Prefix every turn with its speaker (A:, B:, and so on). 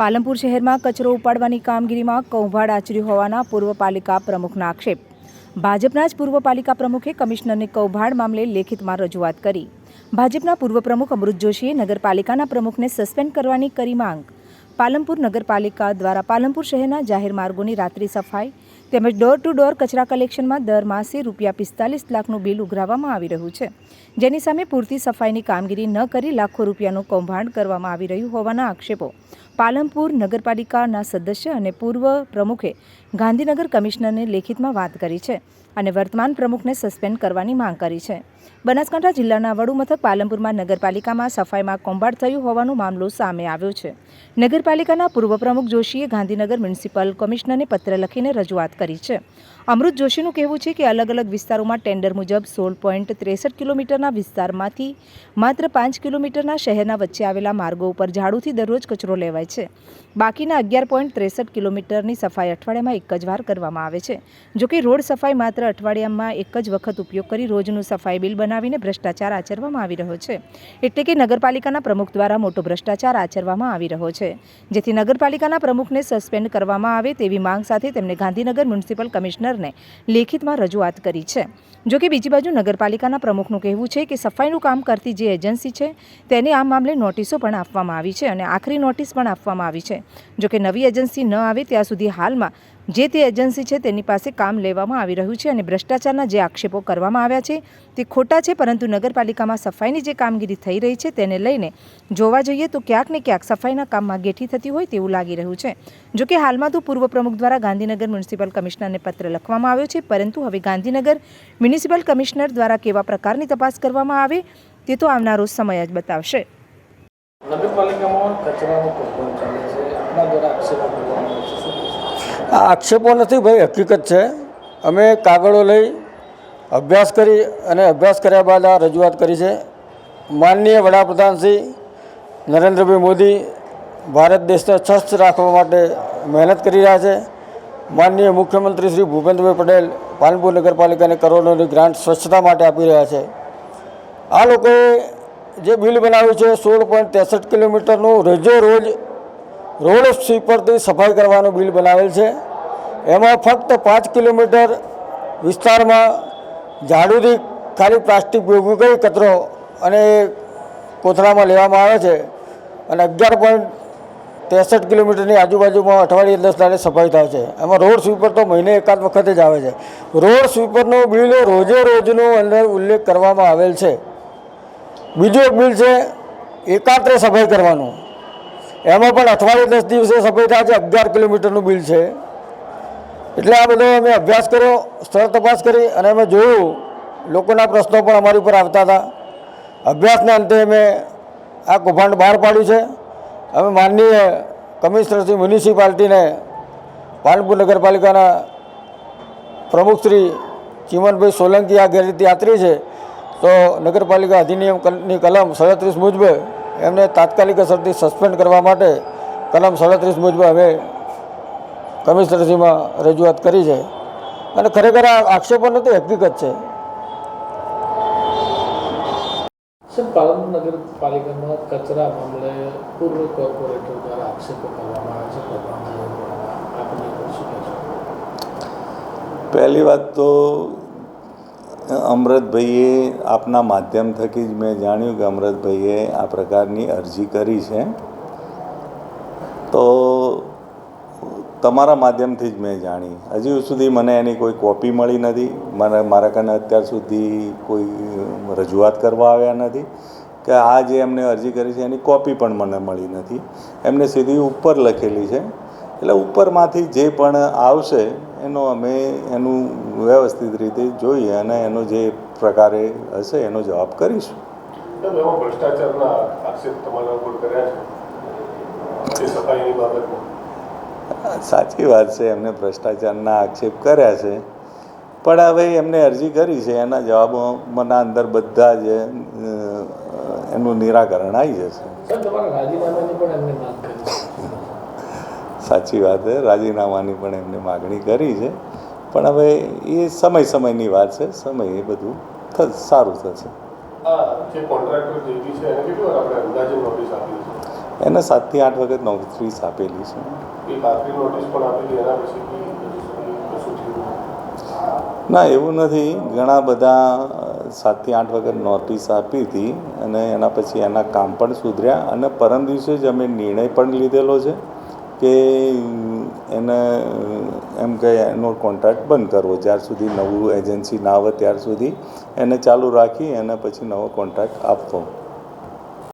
A: પાલનપુર શહેરમાં કચરો ઉપાડવાની કામગીરીમાં કૌભાંડ આચર્યું હોવાના પૂર્વ પાલિકા પ્રમુખના આક્ષેપ. ભાજપના જ પૂર્વ પાલિકા પ્રમુખે કમિશનરને કૌભાંડ મામલે લેખિતમાં રજૂઆત કરી. ભાજપના પૂર્વ પ્રમુખ અમૃત જોશીએ નગરપાલિકાના પ્રમુખને સસ્પેન્ડ કરવાની કરી માંગ. પાલનપુર નગરપાલિકા દ્વારા પાલનપુર શહેરના જાહેર માર્ગોની રાત્રિ સફાઈ તેમજ ડોર ટુ ડોર કચરા કલેક્શનમાં દર માસે રૂપિયા પિસ્તાલીસ લાખનું બિલ ઉઘરાવવામાં આવી રહ્યું છે. જેની સામે પૂરતી સફાઈની કામગીરી ન કરી લાખો રૂપિયાનું કૌભાંડ કરવામાં આવી રહ્યું હોવાના આક્ષેપો પાલનપુર નગરપાલિકાના સદસ્ય અને પૂર્વ પ્રમુખે ગાંધીનગર કમિશનરને લેખિતમાં વાત કરી છે. અને વર્તમાન પ્રમુખને સસ્પેન્ડ કરવાની માંગ કરી છે. બનાસકાંઠા જિલ્લાના વડુ મથક પાલનપુરમાં નગરપાલિકામાં સફાઈમાં કૌભાંડ થયું હોવાનો મામલો સામે આવ્યો છે. નગરપાલિકાના પૂર્વ પ્રમુખ જોશીએ ગાંધીનગર મ્યુનિસિપલ કમિશનરને પત્ર લખીને રજૂઆત કરી છે. અમૃત જોશીનું કહેવું છે કે અલગ અલગ વિસ્તારોમાં ટેન્ડર મુજબ સોળ પોઈન્ટ ત્રેસઠ કિલોમીટરના વિસ્તારમાંથી માત્ર પાંચ કિલોમીટરના શહેરના વચ્ચે આવેલા માર્ગો ઉપર ઝાડુથી દરરોજ કચરો લેવાય છે. બાકીના અગિયાર પોઈન્ટ ત્રેસઠ કિલોમીટરની સફાઈ અઠવાડિયામાં એક જ વાર કરવામાં આવે છે. જોકે રોડ સફાઈ માત્ર અઠવાડિયામાં એક જ વખત ઉપયોગ કરી રોજનું સફાઈ બિલ બનાવીને ભ્રષ્ટાચાર આચરવામાં આવી રહ્યો છે. એટલે કે નગરપાલિકાના પ્રમુખ દ્વારા મોટો ભ્રષ્ટાચાર આચરવામાં આવી રહ્યો છે. જેથી નગરપાલિકાના પ્રમુખને સસ્પેન્ડ કરવામાં આવે તેવી માંગ સાથે તેમણે ગાંધીનગર મ્યુનિસિપલ કમિશનરને લેખિતમાં રજૂઆત કરી છે. જોકે બીજી બાજુ નગરપાલિકાના પ્રમુખનું કહેવું છે કે સફાઈનું કામ કરતી જે એજન્સી છે, તેને આ મામલે નોટિસો પણ આપવામાં આવી છે અને આખરી નોટિસ પણ આપવામાં આવી છે. જોકે નવી એજન્સી ન આવે ત્યાં સુધી હાલમાં જે તે એજન્સી છે તેની પાસે કામ લેવામાં આવી રહ્યું છે અને ભ્રષ્ટાચારના જે આક્ષેપો કરવામાં આવ્યા છે તે ખોટા છે, પરંતુ નગરપાલિકામાં સફાઈની જે કામગીરી થઈ રહી છે તેને લઈને જોવા જઈએ તો ક્યાંક ને ક્યાંક સફાઈના કામમાં ગેઠી થતી હોય તેવું લાગી રહ્યું છે. જોકે હાલમાં તો પૂર્વ પ્રમુખ દ્વારા ગાંધીનગર મ્યુનિસિપલ કમિશનરને પત્ર લખવામાં આવ્યો છે, પરંતુ હવે ગાંધીનગર મ્યુનિસિપલ કમિશનર દ્વારા કેવા પ્રકારની તપાસ કરવામાં આવે તે તો આવનારો સમય જ બતાવશે.
B: નગરપાલિકામાં કચરાનું કૌભાંડ ચાલે છે આપણા દ્વારા આક્ષેપો કરવામાં આવે છે
C: આક્ષેપો નથી ભાઈ, હકીકત છે. અમે કાગળો લઈ અભ્યાસ કરી અને અભ્યાસ કર્યા બાદ આ રજૂઆત કરી છે. માનનીય વડાપ્રધાન શ્રી નરેન્દ્રભાઈ મોદી ભારત દેશને સ્વસ્થ રાખવા માટે મહેનત કરી રહ્યા છે. માનનીય મુખ્યમંત્રી શ્રી ભૂપેન્દ્રભાઈ પટેલ પાલનપુર નગરપાલિકાને કરોડોની ગ્રાન્ટ સ્વચ્છતા માટે આપી રહ્યા છે. આ લોકોએ જે બિલ બનાવ્યું છે, સોળ પોઈન્ટ ત્રેસઠ કિલોમીટરનું રોજે રોજ રોડ સ્વીપરથી સફાઈ કરવાનું બિલ બનાવેલ છે. એમાં ફક્ત પાંચ કિલોમીટર વિસ્તારમાં ઝાડુથી ખાલી પ્લાસ્ટિક ભેગું કરી કચરો અને કોથળામાં લેવામાં આવે છે અને અગિયાર પોઈન્ટ ત્રેસઠ કિલોમીટરની આજુબાજુમાં અઠવાડિયે દસ દાડે સફાઈ થાય છે. એમાં રોડ સ્વીપર તો મહિને એકાદ વખતે જ આવે છે. રોડ સ્વીપરનું બિલ રોજે રોજનો અંદર ઉલ્લેખ કરવામાં આવેલ છે. બીજું એક બિલ છે એકાત્રે સફાઈ કરવાનું. એમાં પણ અઠવાડિયે દસ દિવસે સફાઈ થાય છે. અગિયાર કિલોમીટરનું બિલ છે. એટલે આ બધો અમે અભ્યાસ કર્યો, સ્થળ તપાસ કરી અને અમે જોયું, લોકોના પ્રશ્નો પણ અમારી ઉપર આવતા હતા. અભ્યાસના અંતે અમે આ કૌભાંડ બહાર પાડ્યું છે. અમે માનનીય કમિશનર શ્રી મ્યુનિસિપાલિટીને પાલનપુર નગરપાલિકાના પ્રમુખ શ્રી ચિમનભાઈ સોલંકી આ ગેરરીતિ યાત્રી છે. તો નગરપાલિકા અધિનિયમની કલમ સડત્રીસ મુજબ એમને તાત્કાલિક અસરથી સસ્પેન્ડ કરવા માટે કલમ સડત્રીસ મુજબ અમે કમિશનરશ્રીમાં રજૂઆત કરી છે. અને ખરેખર આ આક્ષેપો નથી હકીકત છે.
B: સર નગરપાલિકામાં કચરા મામલે પૂર્વ કોર્પોરેટર દ્વારા આક્ષેપો કરવામાં આવે છે. કૌભાંડ થયું હોવાના. આપની ઉપર શું કહેશો?
D: પહેલી વાત તો અમૃતભાઈએ આપના માધ્યમ થકી જ મેં જાણ્યું કે અમૃતભાઈએ આ પ્રકારની અરજી કરી છે. તો તમારા માધ્યમથી જ મેં જાણી. હજુ સુધી મને એની કોઈ કોપી મળી નથી. મને મારા કને અત્યાર સુધી કોઈ રજૂઆત કરવા આવ્યા નથી કે આ જે એમને અરજી કરી છે એની કોપી પણ મને મળી નથી. એમને સીધી ઉપર લખેલી છે. એટલે ઉપરમાંથી જે પણ આવશે, એનો અમે એનું વ્યવસ્થિત રીતે જોઈએ અને એનો જે પ્રકારે હશે, એનો જવાબ કરીશું.
E: ભ્રષ્ટાચારના આક્ષેપ તમારા કર્યા છે?
D: સાચી વાત છે એમને ભ્રષ્ટાચારના આક્ષેપ કર્યા છે. પણ હવે એમને અરજી કરી છે એના જવાબોમાંના અંદર બધા જ એનું નિરાકરણ આવી જશે.
B: સર તમારા રાજીનામાની પણ એમને માંગ કરી છે.
D: સાચી વાત છે રાજીનામાની પણ એમને માગણી કરી છે. પણ હવે એ સમય સમયની વાત છે સમય એ બધું થશે સારું થશે.
E: જે કોન્ટ્રાક્ટર છે એને કેટલી આપણે અંદાજે નોટિસ આપી છે?
D: એને સાતથી આઠ વખત નોટિસ આપેલી છે. ના એવું નથી. ઘણા બધા સાતથી આઠ વખત નોટિસ આપી હતી અને એના પછી એના કામ પણ સુધર્યા અને પરમ દિવસે જ અમે નિર્ણય પણ લીધેલો છે કે એને એમ કે એનો કોન્ટ્રાક્ટ બંધ કરવો. જ્યાર સુધી નવું એજન્સી ના આવે ત્યાર સુધી એને ચાલુ રાખી એને પછી નવો કોન્ટ્રાક્ટ આપવો.